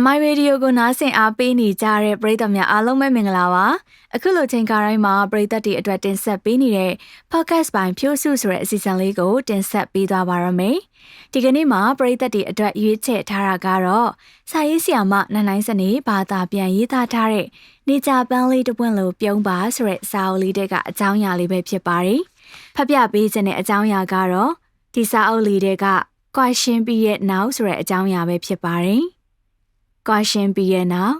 အမိုင်ရေဒီယိုကိုနားဆင်အားပေးနေကြတဲ့ပရိသတ်များအားလုံးပဲမင်္ဂလာပါအခုလိုချိန်ခါတိုင်းမှာပရိသတ်တွေအတွက်တင်ဆက်ပေးနေတဲ့ podcast ပိုင်းဖြိုးစုဆိုတဲ့အစီအစဉ်လေးကိုတင်ဆက်ပေးသွားပါရမယ်ဒီကနေ့မှာပရိသတ်တွေအတွက်ရွေးချယ်ထားတာကတော့စာရေးဆရာမနန်းနိုင်စနေဘာသာပြန်ရေးသားထားတဲ့နေကြပန်းလေးတစ်ပွင့်လိုပြုံးပါဆိုတဲ့စာအုပ်လေးတွေကအကြောင်းအရာလေးပဲဖြစ်ပါတယ်ဖတ်ပြပေးခြင်းတဲ့အကြောင်းအရာကတော့ဒီစာအုပ်လေးတွေကကွာရှင်းပြီးရဲ့နောက်ဆိုတဲ့အကြောင်းအရာပဲဖြစ်ပါတယ် ကွာရှင်းပြီးရဲ့နောက်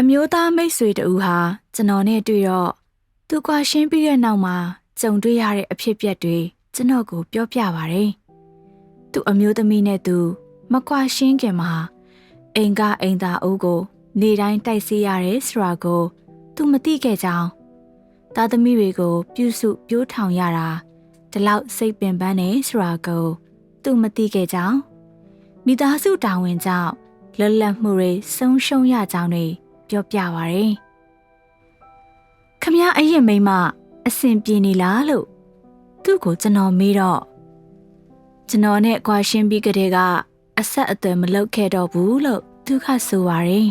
အမျိုးသားမိတ်ဆွေတူဟာကျွန်တော်နဲ့တွေ့တော့သူကွာရှင်းပြီးတဲ့နောက်မှာကြုံတွေ့ရတဲ့အဖြစ်အပျက်တွေကျွန်တော်ကိုပြောပြပါတယ်။သူအမျိုးသမီးနဲ့သူမကွာရှင်းခင်မှာအိမ်ကအိမ်သားအုပ်ကို နေတိုင်းတိုက်စီရတယ်ဆိုတာကို သူမသိခဲ့ကြောင်း သားသမီးတွေကို ပြုစုပြိုးထောင်ရတာဒီလောက်စိတ်ပင်ပန်းနေဆိုတာကိုသူမသိခဲ့ကြောင်းမိသားစုတာဝန်ကြောင့်လွတ်လပ်မှုတွေဆုံးရှုံးရကြောင်းတွေပြောပြပါရယ်ခမရအရင်မိမအဆင်ပြေနေလားလို့သူ့ကိုကျွန်တော်မေးတော့ကျွန်တော်နဲ့ကွာရှင်းပြီးကတည်းကအဆက်အသွယ်မလုပ်ခဲ့တော့ဘူးလို့သူကဆိုပါရယ်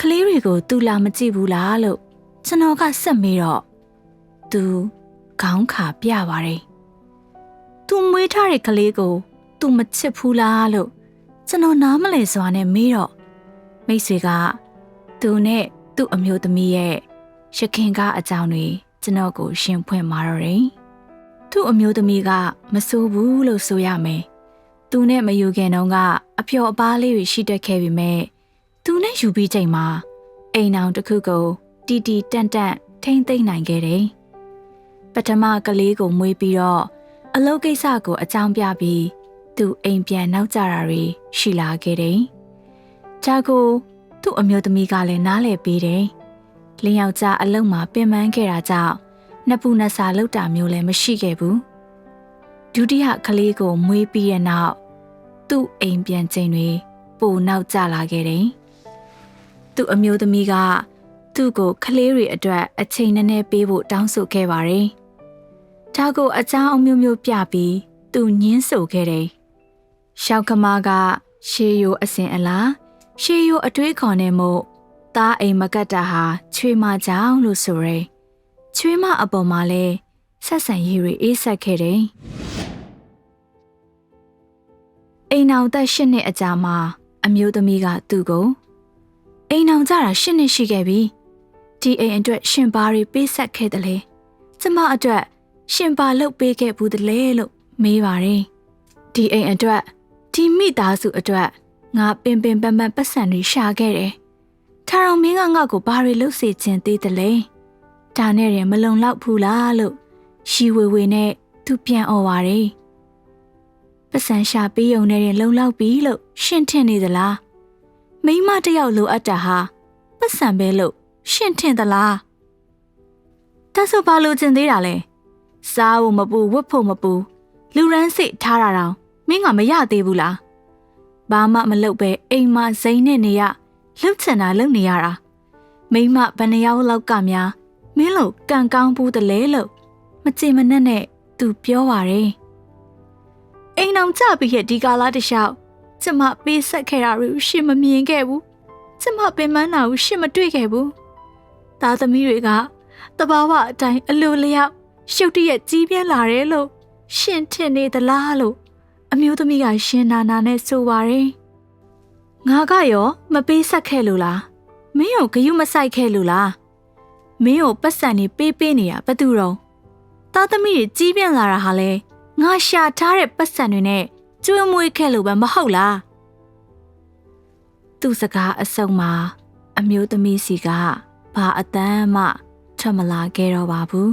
ကလေးတွေကို သူလာမကြည့်ဘူးလားလို့ ကျွန်တော်ကဆက်မေးတော့သူခေါင်းခါပြပါရယ်သူမွေးထားတဲ့ကလေးကို သူမချစ်ဘူးလားလို့ကျွန်တော်နားမလည်စွာနဲ့မေးတော့မိတ်ဆွေကသူနဲ့သူ့အမျိုးသမီးရဲ့ရခင်ကအကြောင်းတွေကျွန်တော်ကိုရှင်းဖွင့်มาတော့တယ်။သူ့အမျိုးသမီးကမဆိုးဘူးလို့ဆိုရမယ်။သူနဲ့မယူခင်တုန်းကအဖျော်အပားလေးတွေရှိတတ်ခဲ့ပေမဲ့သူနဲ့ယူပြီးချိန်မှာအိမ်အောင်တစ်ခုကို တီတီတန့်တန့်ထိမ့်သိမ့်နိုင်ခဲ့တယ်။ပထမကလေးကိုမွေးပြီးတော့အလုပ်ကိစ္စကိုအကြောင်းပြပြီးသူအိမ်ပြန်နောက်ကျတာတွေရှိလာခဲ့တယ်။ဂျာကိုသူ့အမျိုးသမီးကလည်းနားလည်ပေးတယ်။လင်းယောက်ျားအလုံးမှာပင်ပန်းခဲ့တာကြောင့်နှစ်ပူနှစ်စာလောက်တာမျိုးလည်းမရှိခဲ့ဘူး။ဒုတိယကလေးကိုမွေးပြီးတဲ့နောက်သူ့အိမ်ပြန်ချိန်တွေပိုနောက်ကျလာခဲ့တယ်။သူ့အမျိုးသမီးက သူ့ကိုကလေးတွေအတွက်အချိန်နဲ့နဲ့ပေးဖို့တောင်းဆိုခဲ့ပါတယ်။ဒါကိုအကြောင်းအမျိုးမျိုးပြပြီးသူညင်းဆိုခဲ့တယ်။ရှောက်ကမားကရှေးရိုးအစဉ်အလားရှေးရိုးအတွေးခေါ်နေမှုသားအိမ်မကတ်တာဟာချွေမကြောင်လို့ဆိုရယ်ချွေမအပေါ်မှာလဲဆက်ဆံရေးတွေအေးဆက်ခဲ့တယ်အိမ်အောင်သက်ရှစ်နှစ်အကြာမှာအမျိုးသမီးကသူ့ကိုအိမ်အောင်ကြတာရှစ်နှစ်ရှိခဲ့ပြီ ဒီအိမ်အတွက်ရှင်ပါတွေပေးဆက်ခဲ့တယ်လေကျမအတွက်ရှင်ပါလုပ်ပေးခဲ့ဘူးတလေလို့မေးပါတယ်ဒီအိမ်အတွက်ဒီမိသားစုအတွက်ငါပင်ပင်ပန်းပန်းပတ်စံတွေရှာခဲ့တယ်။ထာရောင်မင်းကငါ့ကိုဘာတွေလုပ်စေချင်သေးတယ်လဲ။ဒါနဲ့ရင်မလုံလောက်ဘူးလားလို့ရှီဝေဝေနဲ့သူပြန်អော်ပါတယ်။ပတ်စံရှာပေးုံနဲ့ရင်လုံလောက်ပြီလို့ရှင်းထင်နေသလား။မိမတယောက်လိုအပ်တာဟာပတ်စံပဲလို့ ရှင်းထင်သလား။ဒါဆိုဘာလို့ကျင်သေးတာလဲ။စားဖို့မပူဝတ်ဖို့မပူလူရန်စိတ်ထားတာတောင်မင်းကမရသေးဘူးလားဘာမှမလုပ်ပဲအိမ်မှာဇိမ်းနဲ့နေရလှုပ်ချင်တာလုပ်နေရတာမိမဘယ်နှယောက်လောက်ကများမင်းလို့ကံကောင်းဘူးတလဲလို့မကြင်မနဲ့နဲ့သူပြောပါတယ်အိမ်အောင်ကြပြီးရဲ့ဒီကာလာတလျှောက်ကျမပေးဆက်ခဲ့တာတွေကိုရှင်းမမြင်ခဲ့ဘူးကျမပင်မနာကိုရှင်းမတွေ့ခဲ့ဘူး သားသမီးတွေကတဘာဝအတိုင်းအလိုလျောက်ရှုပ်တရက်ကြီးပြင်းလာတယ်လို့ရှင်းထင်နေသလားလို့အမျိုးသမီးကရှင်နာနာနဲ့ဆိုပါတယ်။ငါကရောမပေးဆက်ခဲ့လို့လား။မင်းကိုဂယုမဆိုင်ခဲ့လို့လား။မင်းကိုပတ်စံနေပေးပေးနေတာဘသူတော့။သားသမီးတွေကြီးပြန့်လာတာဟာလေငါရှာထားတဲ့ပတ်စံတွေနဲ့ကျွေးမွေးခဲ့လို့ပဲမဟုတ်လား။သူ့စကားအစုံမှာ အမျိုးသမီးစီက ဘာအတမ်းမှထွက်မလာခဲ့တော့ပါဘူး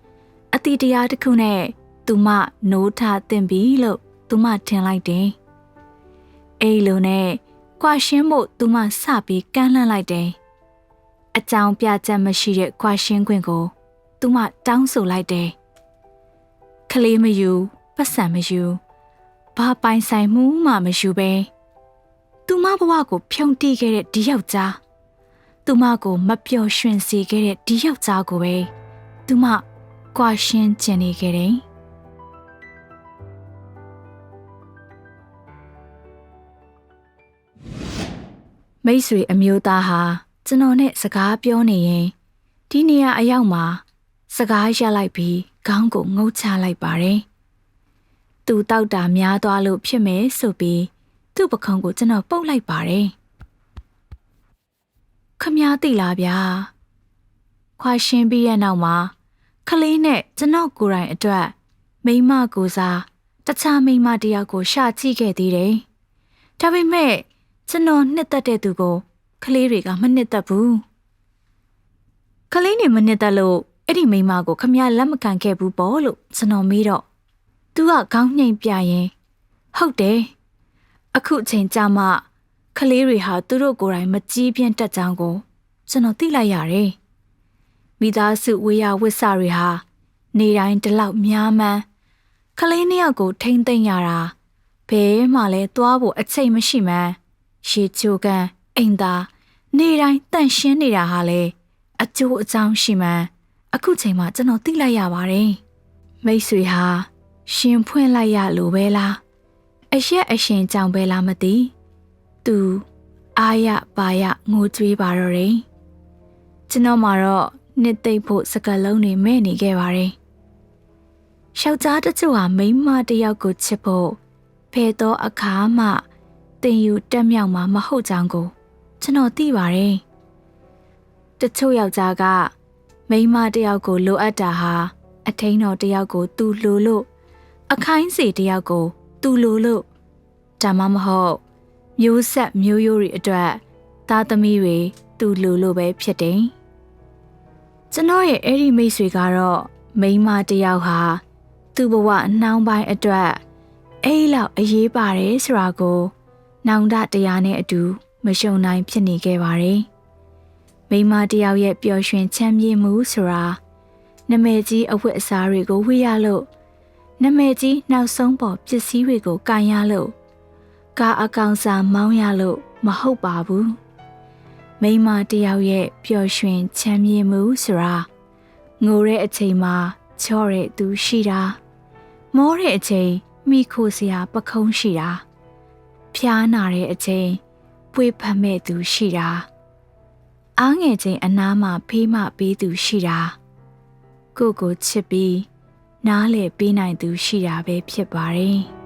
။အတီတရားတစ်ခုနဲ့သူမနိုးထတင်ပြီလို့သူမထင်လိုက်တယ်။အဲ့လိုနဲ့ကွာရှင်းဖို့သူမစပြီးကမ်းလှမ်းလိုက်တယ်။အကြောင်းပြချက်မရှိတဲ့ကွာရှင်းခွင့်ကို သူမတောင်းဆိုလိုက်တယ်။ကလေးမယူပတ်စံမယူဘာပိုင်ဆိုင်မှုမှမယူပဲသူမဘဝကိုဖြုံတီးခဲ့တဲ့ဒီယောက်ျား သူသူမကိုမပျော်ရွှင်စေခဲ့တဲ့ဒီယောက်ျားကိုပဲသူမကွာရှင်းကျင်နေခဲ့တယ်မိတ်ဆွေအမျိုးသားဟာကျွန်တော်နဲ့စကားပြောနေရင်ဒီနေရာအရောက်မှာစကားရပ်လိုက်ပြီးခေါင်းကိုငုတ်ချလိုက်ပါတယ်။သူတောက်တာများသွားလို့ဖြစ်မယ်ဆိုပြီးသူ့ပခုံးကိုကျွန်တော်ပုတ်လိုက်ပါတယ်။ခ မည်းသိလားဗျာ။ခွာရှင်းပြီးရဲ့နောက်မှာခလေးနဲ့ကျွန်တော်ကိုယ်တိုင်အတွက် မိမကိုစားတခြားမိမတယောက်ကိုရှာကြည့်ခဲ့သေးတယ်။ဒါပေမဲ့ကျွန်တော်နှစ်သက်တဲ့သူကိုကလေးတွေကမနှစ်သက်ဘူးကလေးနေမနှစ်သက်လို့အဲ့ဒီမိန်းမကိုခမရလက်မခံခဲ့ဘူးပေါ့လို့ကျွန်တော်မေးတော့သူကခေါင်းညှိမ်ပြရင် ဟုတ်တယ်အခုအချိန်ကြာမှ ကလေးတွေဟာသူတို့ကိုယ်တိုင်မကြီးပြင်းတက်ကြောင်းကိုကျွန်တော်သိလိုက်ရတယ်မိသားစုဝေယဝစ်စတွေဟာနေတိုင်းဒီလောက်များမှန်းကလေးနှစ်ယောက်ကိုထိမ့်သိမ့်ရတာဘဲမှလည်းသွားဖို့အချိန်မရှိမှန်းရေချိုကန်အိမ်သာနေတိုင်းတန့်ရှင်းနေတာဟာလေအကျိုးအကြောင်းရှိမှန်းအခုချိန်မှကျွန်တော်သိလိုက်ရပါတယ်မိတ်ဆွေဟာရှင်ဖွင့်လိုက်ရလို့ပဲလားအရက်အရှင်ကြောင့်ပဲလားမသိ သူအာရပါရငိုကြွေးပါတော့တယ်ကျွန်တော်မှာတော့နှစ်သိမ့်ဖို့စကလုံးတွေမဲ့နေခဲ့ပါတယ်ယောက်ျားတချို့ဟာမိန်းမတစ်ယောက်ကိုချစ်ဖို့ဖဲသောအခါမှတင်ယူတက်မြောက်မှာမဟုတ်ကြောင်းကို ကျွန်တော်သိပါတယ်။တချို့ယောက်ျားကမိန်းမတစ်ယောက်ကိုလိုအပ်တာဟာအထင်းတော်တစ်ယောက်ကိုသူ့လိုလို့အခိုင်းစီတစ်ယောက်ကိုသူ့လိုလို့ဒါမှမဟုတ် မျိုးဆက်မျိုးရိုးတွေအတွက်သားသမီးတွေသူ့လိုလို့ပဲဖြစ်တယ်။ကျွန်တော်ရဲ့အဲ့ဒီမိတ်ဆွေကတော့မိန်းမတစ်ယောက်ဟာသူ့ဘဝနှောင်းပိုင်းအတွက်အဲ့လောက်အရေးပါတယ်ဆိုတာကိုနောင်တတရားနဲ့အတူမရှုံနိုင်ဖြစ်နေခဲ့ပါတယ်။မိမတယောက်ရဲ့ပျော်ရွှင်ချမ်းမြေ့မှုဆိုတာနမဲကြီးအဝတ်အစားတွေကိုဝေ့ရလို့နမဲကြီးနောက်ဆုံးပေါ်ပစ္စည်းတွေကိုကန်ရလို့ ကားအကောင်စားမောင်းရလို့မဟုတ်ပါဘူး။မိမတယောက်ရဲ့ပျော်ရွှင်ချမ်းမြေ့မှုဆိုတာငိုတဲ့အချိန်မှာချော့တဲ့သူရှိတာမောတဲ့အချိန်မိခိုစရာပခုံးရှိတာဖျားနာတဲ့အချိန်ပွေဖတ်မဲ့သူရှိတာအားငယ်ချင်းအနားမှာဖေးမပေးသူရှိတာကိုကိုချစ်ပြီးနားလေပေးနိုင်သူရှိတာပဲဖြစ်ပါတယ်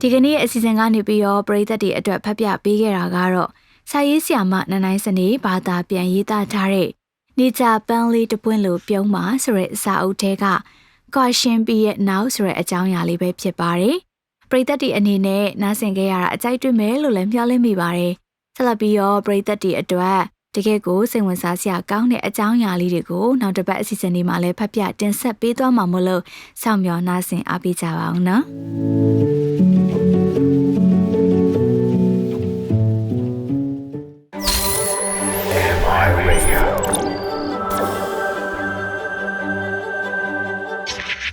ဒီကနေ့အစီအစဉ်ကနေပြီးတော့ပရိသတ်တွေအတွက်ဖတ်ပြပေးခဲ့တာကတော့စာရေးဆရာမနနိုင်စနေဘာသာပြန်ရေးသားထားတဲ့နေကြပန်းလေးတပွင့်လိုပြုံးပါဆိုတဲ့စာအုပ်ထဲကကွာရှင်ပြီးရဲ့နောက်ဆိုတဲ့အကြောင်းအရာလေးပဲဖြစ်ပါတယ်။ပရိသတ်တွေအနေနဲ့နားဆင်ခဲ့ရတာအကြိုက်တွေ့မယ်လို့လည်းမျှော်လင့်မိပါတယ်။ဆက်လက်ပြီးတော့ပရိသတ်တွေအတွက်တကယ်ကိုစိတ်ဝင်စားစရာကောင်းတဲ့အကြောင်းအရာလေးတွေကိုနောက်တစ်ပတ်အစီအစဉ်လေးမှာလည်းဖတ်ပြတင်ဆက်ပေးသွားမှာမို့လို့စောင့်မျှော်နားဆင်အားပေးကြပါအောင်နော်။